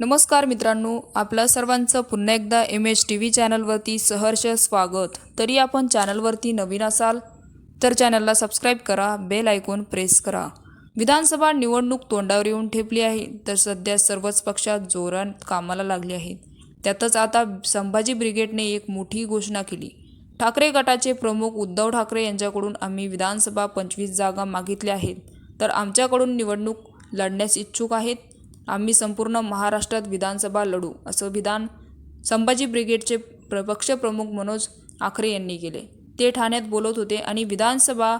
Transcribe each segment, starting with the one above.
नमस्कार मित्रांनो आपल्या सर्वांचं पुन्हा एकदा एम एच टी व्ही चॅनलवरती सहर्ष स्वागत. तरी आपण चॅनलवरती नवीन असाल तर चॅनलला सबस्क्राईब करा बेल आयकॉन प्रेस करा. विधानसभा निवडणूक तोंडावर येऊन ठेपली आहे तर सध्या सर्वच पक्षात जोरात कामाला लागले आहेत त्यातच आता संभाजी ब्रिगेडने एक मोठी घोषणा केली. ठाकरे गटाचे प्रमुख उद्धव ठाकरे यांच्याकडून आम्ही विधानसभा पंचवीस जागा मागितल्या आहेत. तर आमच्याकडून निवडणूक लढण्यास इच्छुक आहेत आम्ही संपूर्ण महाराष्ट्रात विधानसभा लढू असं विधान संभाजी ब्रिगेडचे प्र पक्षप्रमुख मनोज आखरे यांनी केले. ते ठाण्यात बोलत होते आणि विधानसभा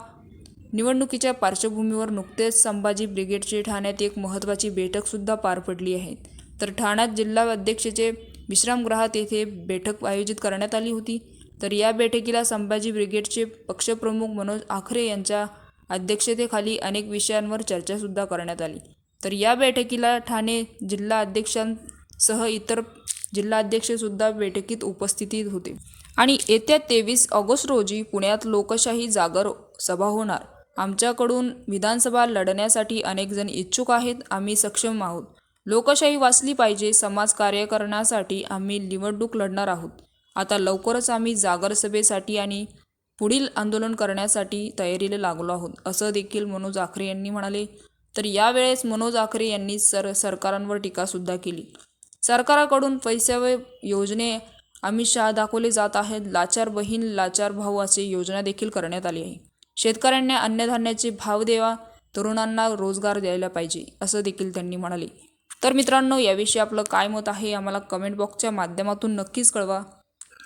निवडणुकीच्या पार्श्वभूमीवर नुकतेच संभाजी ब्रिगेडची ठाण्यात एक महत्त्वाची बैठकसुद्धा पार पडली आहे. तर ठाण्यात जिल्हा अध्यक्षेचे विश्रामगृहात येथे बैठक आयोजित करण्यात आली होती. तर या बैठकीला संभाजी ब्रिगेडचे पक्षप्रमुख मनोज आखरे यांच्या अध्यक्षतेखाली अनेक विषयांवर चर्चासुद्धा करण्यात आली. तर या बैठकीला ठाणे जिल्हा अध्यक्षांसह इतर जिल्हा अध्यक्षसुद्धा बैठकीत उपस्थितीत होते. आणि येत्या तेवीस ऑगस्ट रोजी पुण्यात लोकशाही जागर सभा होणार. आमच्याकडून विधानसभा लढण्यासाठी अनेक जण इच्छुक आहेत आम्ही सक्षम आहोत. लोकशाही वाचली पाहिजे समाज कार्य करण्यासाठी आम्ही निवडणूक लढणार आहोत. आता लवकरच आम्ही जागर सभेसाठी आणि पुढील आंदोलन करण्यासाठी तयारीला लागलो आहोत असं देखील मनोज आखरे यांनी म्हणाले. तर यावेळेस मनोज आखरे यांनी सर सरकारांवर टीकासुद्धा केली. सरकाराकडून पैशावे योजने अमित शहा दाखवले जात आहेत. लाचार बहीण लाचार भाऊ असे योजना देखील करण्यात आली आहे. शेतकऱ्यांना अन्नधान्याचे भाव द्यावा तरुणांना रोजगार द्यायला पाहिजे असं देखील त्यांनी म्हणाले. तर मित्रांनो याविषयी आपलं काय मत आहे आम्हाला कमेंट बॉक्सच्या माध्यमातून नक्कीच कळवा.